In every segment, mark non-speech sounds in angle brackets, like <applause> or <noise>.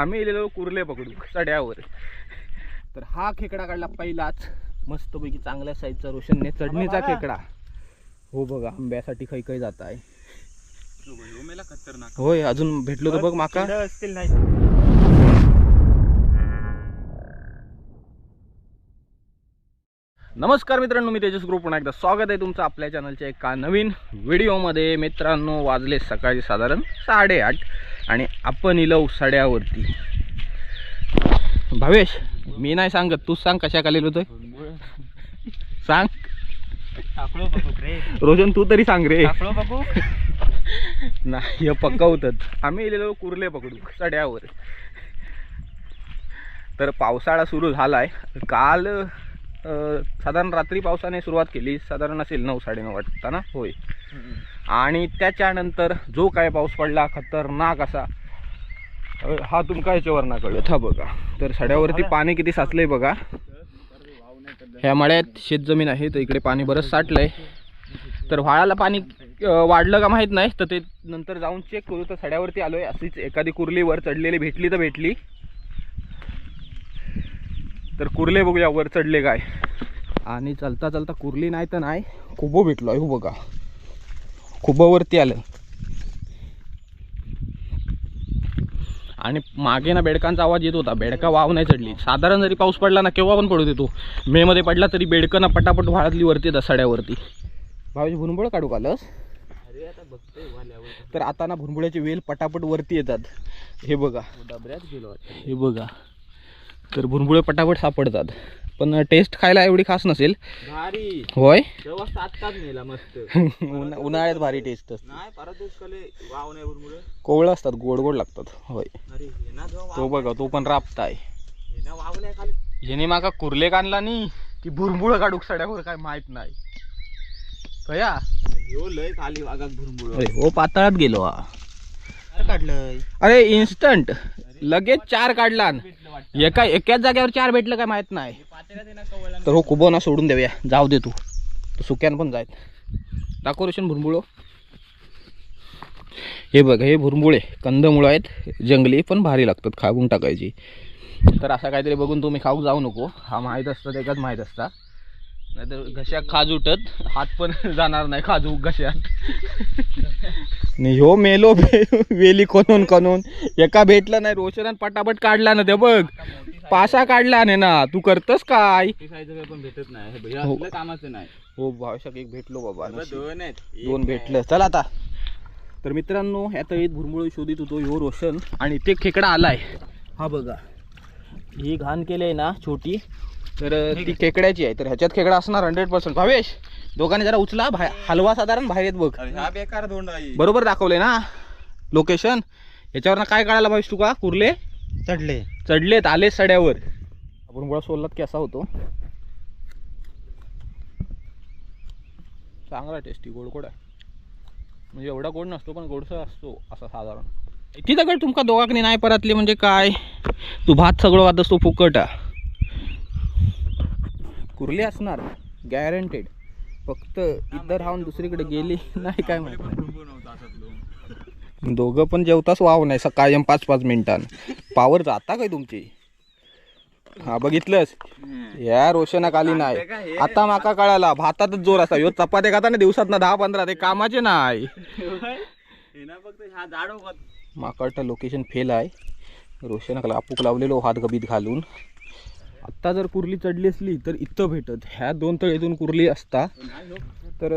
आम्ही गेलेलो कुर्ले पकडू सड्यावर. तर हा खेकडा काढला पहिलाच. मस्तपैकी चांगल्या साईजचा रोशनने चढणीचा खेकडा. हो बघा आंब्यासाठी खै खै जात आहे खतरनाक. होय अजून भेटलो तर बघ माका. असतील नाही. नमस्कार मित्रांनो मी तेजस ग्रुप. पुन्हा एकदा स्वागत आहे तुमचं आपल्या चॅनलच्या एका नवीन व्हिडिओमध्ये मित्रांनो वाजले सकाळी साधारण साडेआठ. आणि आपण इलो सड्यावरती. भावेश मी नाही सांगत तूच सांग कशा खाली होतोय सांग. टाकलो बघू रे. रोशन तू तरी सांग रे. नाही हे पक्का आम्ही गेलेलो कुर्ले पकडू सड्यावर. तर पावसाळा सुरू झालाय. काल साधारण रात्री पावसाने सुरुवात केली. साधारण असेल नऊ साडेनऊ वाजता ना? होय. आणि त्याच्यानंतर जो काय पाऊस पडला खतरनाक असा. हा तुमका ह्याच्यावर ना कळत हा बघा. तर सड्यावरती पाणी किती साचलंय बघा. ह्या मळ्यात शेतजमीन आहे तर इकडे पाणी बरंच साठलंय. तर व्हाळाला पाणी वाढलं का माहीत नाही तर ते नंतर जाऊन चेक करू. तर सड्यावरती आलोय अशीच एखादी कुर्ली वर चढलेली भेटली तर भेटली. तर कुर्ले बघूया वर चढले काय. आणि चलता चलता कुर्ली नाही तर नाही कुबो भेटलो हो बघा. कुबोवरती आलं आणि मागे ना बेडकांचा आवाज येत होता. बेडका वाव नाही चढली. साधारण जरी पाऊस पडला ना केव्हा पण पडू देतो मे मध्ये पडला तरी बेडकं ना पटापट वाळतली वरती येतात सड्यावरती भाऊजी भुनबळ काढू कालस अरे आता बघतोय वाल्यावर. तर आता ना भुनबुड्याचे वेल पटापट वरती येतात. हे बघा. डबऱ्यात गेलो हे बघा. तर भुरभुळे पटापट सापडतात. पण टेस्ट खायला एवढी खास नसेल. भारी. होय? मस्त. उन्हाळ्यात भारी टेस्ट नाही नाही कोवळं असतात गोड गोड लागतात. होय. तो बघा तो पण राबताय. हे ना वावल्या खाली. ह्याने माका कुर्ले काढला नी की भुरभुळ काढूक सड्यावर काय माहीत नाही. कया लय खाली वागाक भुरमुळ. हो पातळात गेलो हा. काढलं अरे इन्स्टंट लगेच चार काढला. एका एकाच जागेवर चार भेटलं काय माहीत नाही. तर हो कुबो ना सोडून देऊया. जाऊ दे तू. सुक्यान पण जायत दाखव भुरमुळो हे बघ हे भुरमुळे कंदमुळं आहेत. जंगली पण भारी लागतात खाऊन टाकायची. तर असं काहीतरी बघून तुम्ही खाऊ जाऊ नको. हा माहीत असतं एकाच माहीत असता नाहीतर घशात खाज उठत. हात पण <laughs> जाणार नाही खाजू नाही <laughs> ह्यो मेलो <laughs> वेली कोणून कोणून. एका भेटलं नाही रोशनान पटापट काढला ना ते बघ. पासा काढला ने ना. तू करतस काय? साईज पण भेटत नाही. हे कामाचं नाही. हो भावशक एक भेटलो बाबा. दोन नाही. भेटलं. चल आता. तर मित्रांनो ह्या तळीत भुरमुळ शोधित होतो ह्यो रोशन. आणि ते खेकडा आलाय. हा बघा. ही घाण केली आहे ना छोटी. तर ती खेकड्याची आहे. तर ह्याच्यात खेकडा असणार हंड्रेड पर्सेंट भावेश दोघांनी जरा उचला बाहेर हलवा साधारण बाहेर येत बघ. अरे हा बेकार दोंड आहे बरोबर दाखवले ना? लोकेशन याच्यावर काय काढायला पाहिजे तुका? कुर्ले? चढले. चढलेत आले सड्यावर. आपण गोळा सोडलात की असा होतो. चांगला टेस्टी गोड गोड आहे. म्हणजे एवढा गोड नसतो पण गोडसा असतो असा साधारण. ती दगड तुमका दोघांनी नाही परतली म्हणजे काय? तू भात सगळं खात असतो फुकटा कुर्ली असणार गॅरंटेड फक्त इथं राहून दुसरीकडे गेली नाही काय माहिती. दोघं पण जेवताच वाव नाही सकाळी पाच पाच मिनिटां पावर जाता काय तुमची? हा बघितलंस? या रोशना खाली नाही. आता माका कळाला भातातच जोर असा. ह्यो चपात्या खाता ना दिवसात ना दहा पंधरा ते कामाचे नाही. हे माका वाटतं लोकेशन फेल आहे. रोशना आपूक लावलेलो हात गबीत घालून. आत्ता जर कुर्ली चढली असली तर इथं भेटत. ह्या दोन तळीतून कुर्ली असता. तर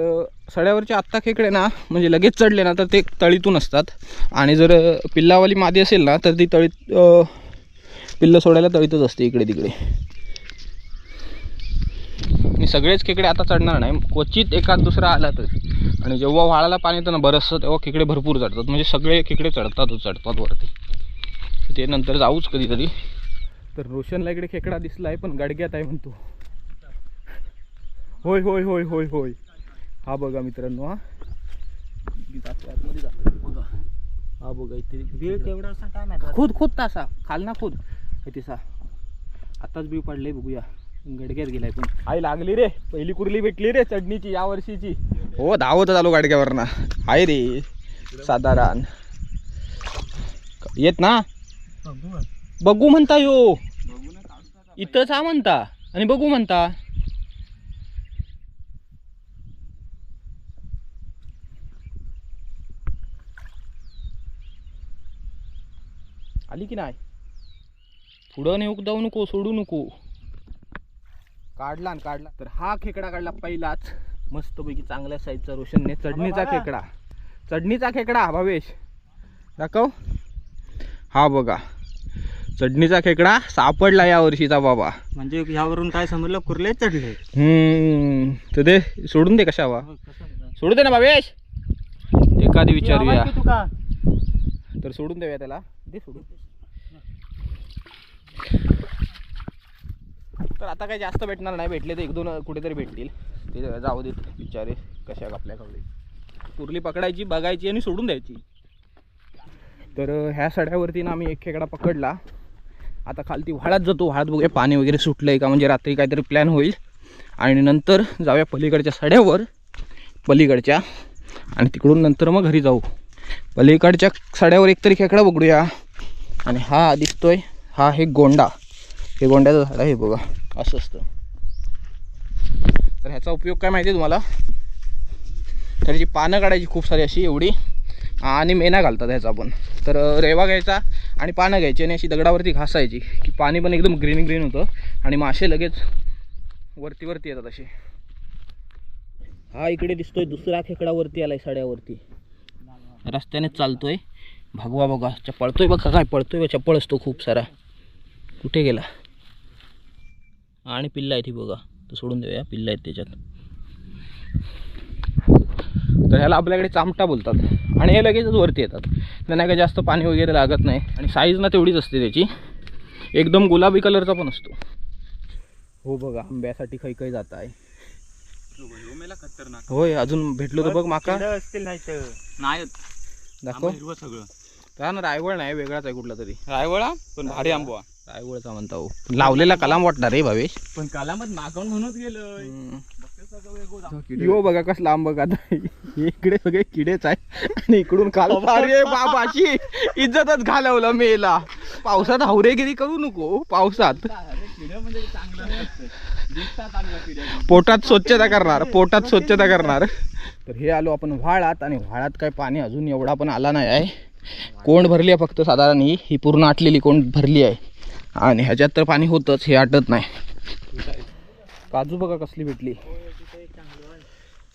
सड्यावरचे आत्ता खेकडे ना म्हणजे लगेच चढले ना तर ते तळीतून असतात. आणि जर पिल्लावाली मादी असेल ना तर ती तळीत पिल्लं सोडायला तळीतच असते इकडे तिकडे. आणि सगळेच खेकडे आता चढणार नाही. क्वचित एखाद दुसरा आला तर. आणि जेव्हा व्हाळाला पाणी येतं ना बरंचसं तेव्हा खेकडे भरपूर चढतात. म्हणजे सगळे खेकडे चढतातच चढतात वरती. ते नंतर जाऊच कधीतरी. तर रोशनला इकडे खेकडा दिसलाय पण गडग्यात आहे म्हणतो. होय होय होय होय होय. हा बघा मित्रांनो हा. जाते आतमध्ये जाते. बघा हा बघा इथे बिळ केवढा असा काय माहिती खुद खुद तासा. खाल ना खुद. तिसा आताच बी पडले बघूया. गडग्यात गेलाय पण. आई लागली रे. पहिली कुर्ली भेटली रे चढणीची या वर्षीची. हो धावत आलो गाडग्यावरनं. आहे रे. साधारण. येत ना? बघू म्हणता यो. इथंच हा म्हणता. आणि बघू म्हणता. आली की नाही? पुढं नेऊ जाऊ नको सोडू नको. काढला न काढला. तर हा खेकडा काढला पहिलाच. मस्तपैकी चांगल्या साईजचा रोशनने. चढणीचा. खेकडा. चढणीचा खेकडा भावेश. दाखव. हा बघा. चढणीचा खेकडा सापडला या वर्षीचा बाबा. म्हणजे यावरून काय समजलं? कुर्ले चढले. हम्म. तर दे सोडून दे कशावा सोडू दे ना भावेश. एखादी विचारूया. तर सोडून देऊया त्याला. दे सोडून. तर आता काही जास्त भेटणार नाही. भेटले तर एक दोन कुठेतरी भेटतील. ते जाऊ देत. विचारे कशा आपल्या कवळे कुर्ली पकडायची बघायची आणि सोडून द्यायची. तर ह्या सड्यावरती ना आम्ही एक खेकडा पकडला. आता खालती व्हाळात जातो. व्हाळात बघूया पाणी वगैरे सुटलं आहे का? म्हणजे रात्री काहीतरी प्लॅन होईल. आणि नंतर जाऊया पलीकडच्या सड्यावर. पलीकडच्या. आणि तिकडून नंतर मग घरी जाऊ. पलीकडच्या सड्यावर एकतरी खेकडा बघूया. आणि हा दिसतोय. हा हे गोंडा. हे गोंड्याचं झाड आहे बघा. असं असतं. तर ह्याचा उपयोग काय माहिती आहे तुम्हाला? त्याची पानं काढायची खूप सारी अशी एवढी. आणि मेना घालतात ह्याचा पण. तर रेवा घ्यायचा आणि पानं घ्यायची आणि अशी दगडावरती घासायची. की पाणी पण एकदम ग्रीन ग्रीन होतं आणि मासे लगेच वरती वरती येतात असे. हा इकडे दिसतोय दुसरा खेकडावरती आलाय साड्यावरती. रस्त्याने चालतोय. भगवा बघा च- पळतोय बघा काय पळतोय बघा चप्पळ असतो खूप सारा. कुठे गेला? आणि पिल्ला आहे ती बघा. तर सोडून देऊया पिल्ला आहेत त्याच्यात. तर ह्याला आपल्याकडे चामटा बोलतात. आणि हे लगेचच वरती येतात. त्यांना काही जास्त पाणी वगैरे लागत नाही. आणि साईज ना तेवढीच असते त्याची. एकदम गुलाबी कलरचा पण असतो. हो बघा आंब्यासाठी काही काही जात आहे होय अजून भेटलो तर बघ माका. असतील नाही तर. नाही दाखव. हिरवं सगळं. का ना रायवळ नाही वेगळाच आहे कुठला तरी. रायवळा पण भारी आंबवा रायवळचा म्हणता हो. लावलेला कलाम वाटणार रे भावेश. पण कालामत मागवून म्हणूच गेलं यो बघा कसला आंब आता. इकडे सगळे किडेच आहे आणि इकडून काल अरे बाबाशी इज्जतच घालवलं मेला. पावसात हवरेगिरी करू नको पावसात. चांगलं किड्या. पोटात स्वच्छता करणार पोटात स्वच्छता करणार. तर हे आलो आपण व्हाळात आणि व्हाळात काय पाणी अजून एवढा पण आला नाही आहे. कोंड भरली आहे फक्त साधारण ही. ही पूर्ण आटलेली कोंड भरली आहे. आणि ह्याच्यात तर पाणी होतंच हे आटत नाही. काजू बघा कसली भेटली.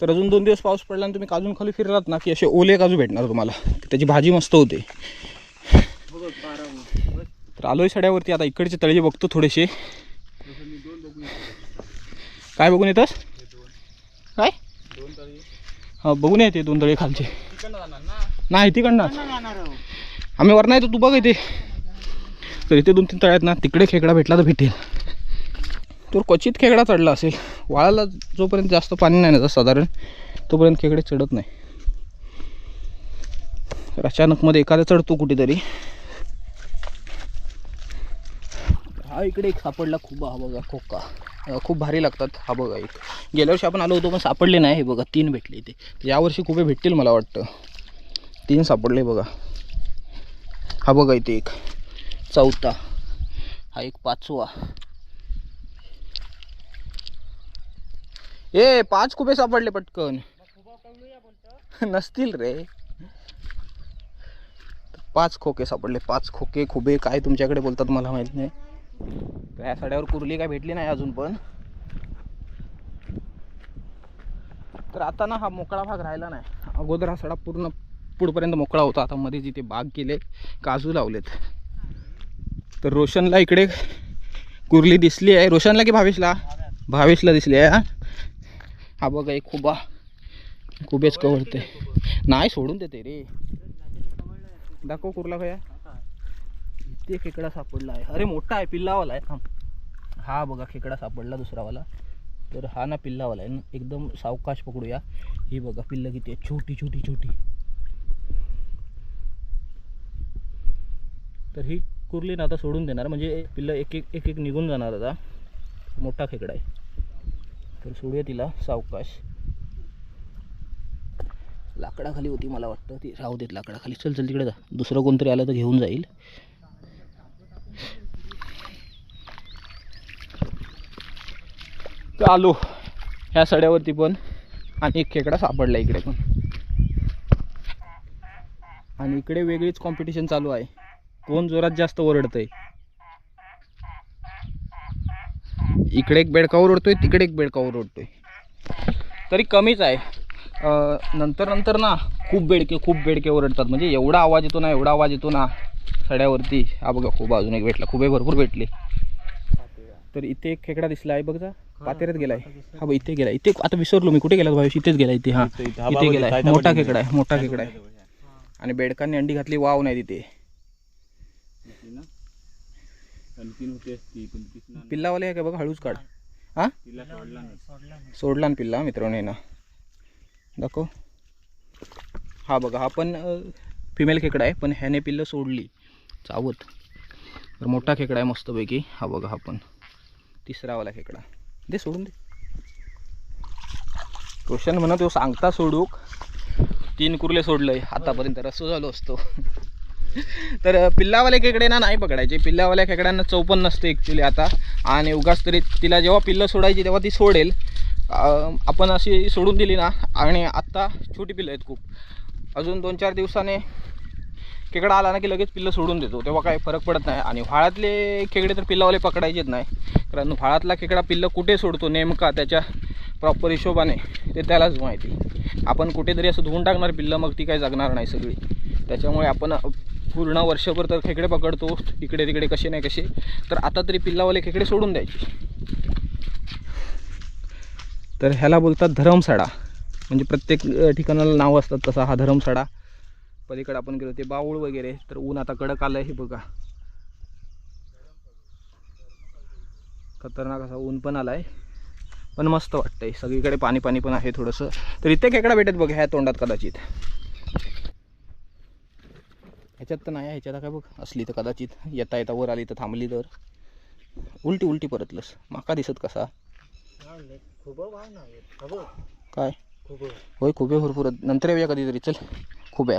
तर अजून दोन दिवस पाऊस पडला आणि तुम्ही काजून खाली फिरलात ना की असे ओले काजू भेटणार तुम्हाला. त्याची भाजी मस्त होते. तर आलोय सड्यावरती आता इकडचे तळजे बघतो थोडेसे. काय बघून येतस? काय? हा बघून येते दोन तळे खालचे. नाही तिकडनं आम्ही वर नाही तर तू बघ इथे. तर इथे दोन तीन तळे आहेत ना तिकडे खेकडा भेटला तर भेटेल. तर क्वचित खेकडा चढला असेल. वाळाला जोपर्यंत जास्त पाणी नाही ना साधारण तोपर्यंत खेकडे चढत नाही. तर अचानकमध्ये एखादा चढतो कुठेतरी. हा इकडे एक सापडला खूप हा बघा खोका. खूप भारी लागतात हा बघा एक. गेल्या वर्षी आपण आलो होतो पण सापडले नाही हे बघा तीन भेटले इथे. यावर्षी खूप भेटतील मला वाटतं. तीन सापडले बघा. हा बघा इथे एक. चौथा. हा एक पाचवा. ए पाच कुबे सापडले पटकन. नसतील रे. पाच खोके सापडले पाच खोके खुबे काय तुमच्याकडे बोलतात मला माहीत नाही. या साड्यावर कुर्ली काय भेटली नाही अजून पण. तर आता ना हा मोकळा भाग राहिला नाही. अगोदर हा सडा पूर्ण पुढपर्यंत मोकळा होता. आता मध्ये जिथे बाग केले काजू लावलेत. तर रोशनला इकडे कुर्ली दिसली आहे. रोशनला की भावेशला? भावेशला दिसली आहे हा? बघा एक खुबा खुबेच कवळते नाही सोडून देते रे. दाखव कुर्ला भया. इथे खेकडा सापडला आहे. अरे मोठा आहे पिल्लावाला आहे. थांब. हा बघा खेकडा सापडला दुसरावाला. तर हा ना पिल्लावाला आहे. ना एकदम सावकाश पकडूया. ही बघा पिल्लं किती आहे. छोटी छोटी छोटी. तर ही कुर्ली ना आता सोडून देणार. म्हणजे पिल्लं एक एक एक एक निघून जाणार आता. मोठा खेकडा आहे. तर सोडूया तिला सावकाश. लाकडाखाली होती मला वाटतं ती. राहू देत लाकडाखाली. चल चल तिकडे जा. दुसरं कोणतरी आलं तर घेऊन जाईल. आलो ह्या सड्यावरती पण. आणि एक खेकडा सापडला इकडे पण. आणि इकडे वेगळीच कॉम्पिटिशन चालू आहे. कोण जोरात जास्त ओरडतंय? इकडे एक बेडका ओरडतोय तिकडे एक बेडका ओरडतोय. तरी कमीच आहे. अं, नंतर नंतर ना खूप बेडके खूप बेडके ओरडतात. म्हणजे एवढा आवाज येतो ना एवढा आवाज येतो ना सड्यावरती. हा बघा खूप अजून एक भेटला खूप भरपूर भेटले. तर इथे एक खेकडा दिसला आहे बघ जा. पातेऱ्यात गेलाय. हा बघ इथे गेलाय. इथे आता विसरलो मी कुठे गेला भावेश? इथेच गेला इथे हा. इथे- गेलाय. मोठा. खेकडा आहे मोठा खेकडा आहे. आणि बेडकांनी अंडी घातली वाव नाही तिथे. आणखीन होती असती पण तीच ना पिल्लावाले आहे का बघ? हळूच काढ. हा? तिला सोडला नाही. सोडला ना पिल्ला मित्रांनो ना. दाखव. हा बघा हा पण फिमेल खेकडा आहे पण ह्याने पिल्लं सोडली. चावत. तर मोठा खेकडा आहे मस्तपैकी. हा बघा हा पण. तिसरावाला खेकडा. दे सोडून दे. रोशन म्हणत तो सांगता सोडूक. तीन कुर्ले सोडलंय. आतापर्यंत रस्सो झालो असतो. तर पिल्लावाल्या पिल्लावाले खेकडे ना नाही पकडायचे. पिल्लावाल्या खेकड्यांना चौपन्न नसते ॲक्च्युली आता. आणि उगाच तरी तिला जेव्हा पिल्लं सोडायची तेव्हा ती सोडेल. आपण अशी सोडून दिली ना आणि आत्ता छोटी पिल्लं आहेत खूप. अजून दोन चार दिवसाने खेकडा आला ना की लगेच पिल्लं सोडून देतो. तेव्हा काही फरक पडत नाही. आणि व्हाळातले खेकडे तर पिल्लावाले पकडायचेच नाही. कारण व्हाळातला खेकडा पिल्लं कुठे सोडतो नेमका त्याच्या प्रॉपर हिशोबाने ते त्यालाच माहिती. आपण कुठेतरी असं धुवून टाकणार पिल्लं मग ती काही जगणार नाही सगळी. त्याच्यामुळे आपण पूर्ण वर्षभर तर खेकडे पकडतो. इकडे तिकडे कसे नाही कसे. तर आता तरी पिल्लावाले खेकडे सोडून द्यायचे. तर ह्याला बोलतात धरमसाडा. म्हणजे प्रत्येक ठिकाणाला नाव असतात तसा हा धरमसाडा. पलीकडे आपण गेलो ते बाऊळ वगैरे. तर ऊन आता कडक आलं हे बघा. खतरनाक असा ऊन पण आलाय. पण मस्त वाटतंय. सगळीकडे पाणी पाणी पण आहे थोडंसं. तर इथे खेकडा भेटत बघा ह्या तोंडात कदाचित. ह्याच्यात तर नाही ह्याच्यात काय बघ असली तर कदाचित येता येता वर आली तर थांबली तर. उलटी उलटी परतलंस. माका दिसत कसा? काय? होय खूप आहे भरपूर. नंतर येऊया कधीतरी. चल खूप आहे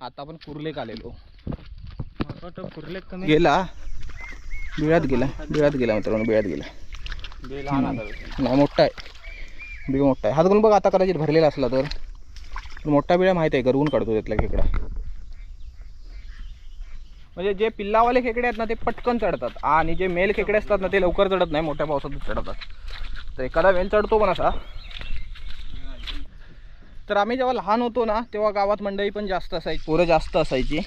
आता आपण कुर्लेक आलेलो. गेला? बिळात गेला. बिळात गेला मित्रांनो बिळात गेला. नाही मोठा आहे. बिळ मोठा आहे. हात बघ आता कदाचित भरलेला असला तर. मोठा बिळा माहीत आहे गरवून काढतो त्यातला खेकडा. म्हणजे जे पिल्लावाले खेकडे आहेत ना ते पटकन चढतात. आणि जे मेल खेकडे असतात ना ते लवकर चढत नाही मोठ्या पावसातच चढतात. तर एखादा मेल चढतो पण असा. तर आम्ही जेव्हा लहान होतो ना तेव्हा गावात मंडळी पण जास्त असायची पोरं जास्त असायची.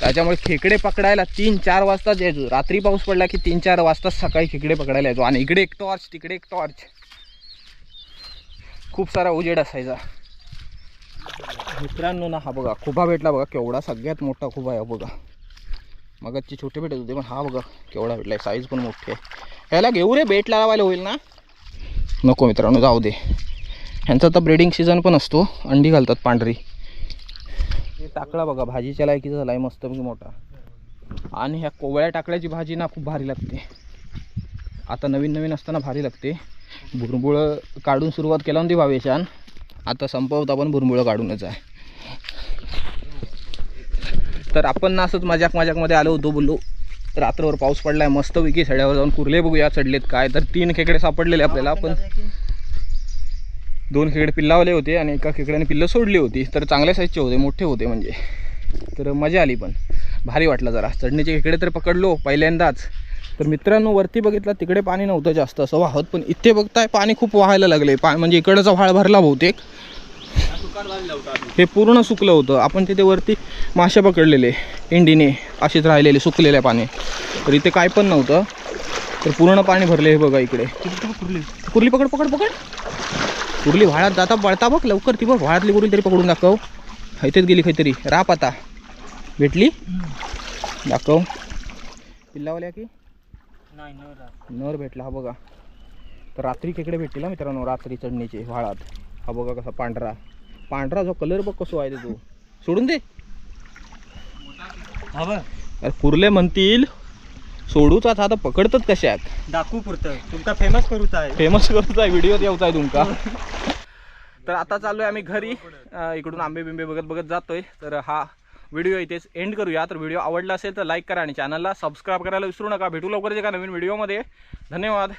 त्याच्यामुळे खेकडे पकडायला तीन चार वाजताच यायचो रात्री पाऊस पडला की तीन चार वाजता सकाळी खेकडे पकडायला यायचो. आणि इकडे एक टॉर्च तिकडे एक टॉर्च खूप सारा उजेड असायचा. मित्रांनो ना हा बघा खुबा भेटला बघा केवढा सगळ्यात मोठा खुबा आहे बघा. मगाची छोटे भेटत होते पण हा बघा केवढा भेटला आहे साईज पण मोठी आहे. ह्याला घेऊ रे बेट लावायला होईल ना? नको मित्रांनो जाऊ दे. ह्यांचा तर ब्रीडिंग सीझन पण असतो अंडी घालतात पांढरी. हे टाकळा बघा भाजीच्या लायकीचा झाला आहे मस्तपैकी मोठा. आणि ह्या कोवळ्या टाकळ्याची भाजी ना खूप भारी लागते. आता नवीन नवीन असताना भारी लागते. भुरमुळं काढून सुरुवात केला होती भावेशान. आता संपवत आपण भुरमुळं काढूनच आहे. तर आपण ना असंच मजाक मजाकमध्ये आलो होतो बोललो. रात्रभर पाऊस पडलाय मस्तपैकी सड्यावर जाऊन कुर्ले बघूया चढलेत काय. तर तीन खेकडे सापडलेले आपल्याला पण दोन खेकडे पिल्लावले होते आणि एका खेकड्याने पिल्लं सोडली होती. तर चांगल्या साईजचे होते मोठे होते म्हणजे. तर मजा आली पण. भारी वाटलं जरा. चढणीचे खेकडे तर पकडलो पहिल्यांदाच. तर मित्रांनो वरती बघितलं तिकडे पाणी नव्हतं जास्त असं वाहत पण इथे बघताय पाणी खूप वाहायला लागले. पा म्हणजे इकडचा व्हाळ भरला बहुतेक. हे पूर्ण सुकलं होतं. आपण तिथे वरती मासे पकडलेले इंडीने असेच राहिलेले सुकलेले पाणी तर इथे काय पण नव्हतं. तर पूर्ण पाणी भरले हे बघा इकडे. कुर्ली कुर्ली पकड पकड पकड. कुर्ली व्हाळात जाता पळता बघ लवकर ती बघ व्हाळातली कुर्ली तरी पकडून दाखव. हैतेच गेली काहीतरी. राप आता. भेटली? दाखव. पिल्लावल्या की? नर भेटला हा बघा. तर रात्री खेकडे भेटतील हा मित्रांनो रात्री चढणीचे व्हाळात. हा बघा कसा पांढरा. पांढरा जो कलर बघ कसो आहे ते. तो सोडून दे. अरे कुर्ले म्हणतील सोडूच आता पकडतात कशात दाखवू पुरतं. तुमका फेमस करूच आहे. फेमस करतो आहे व्हिडिओ येऊच आहे तुमका. तर आता चाललोय आम्ही घरी. इकडून आंबे बिंबे बघत बघत जातोय. तर हा व्हिडिओ इथेच एंड करूया. तर व्हिडिओ आवडला असेल तर लाईक करा आणि चॅनलला सबस्क्राईब करायला विसरू नका. भेटू लवकरच एका नवीन व्हिडिओमध्ये धन्यवाद.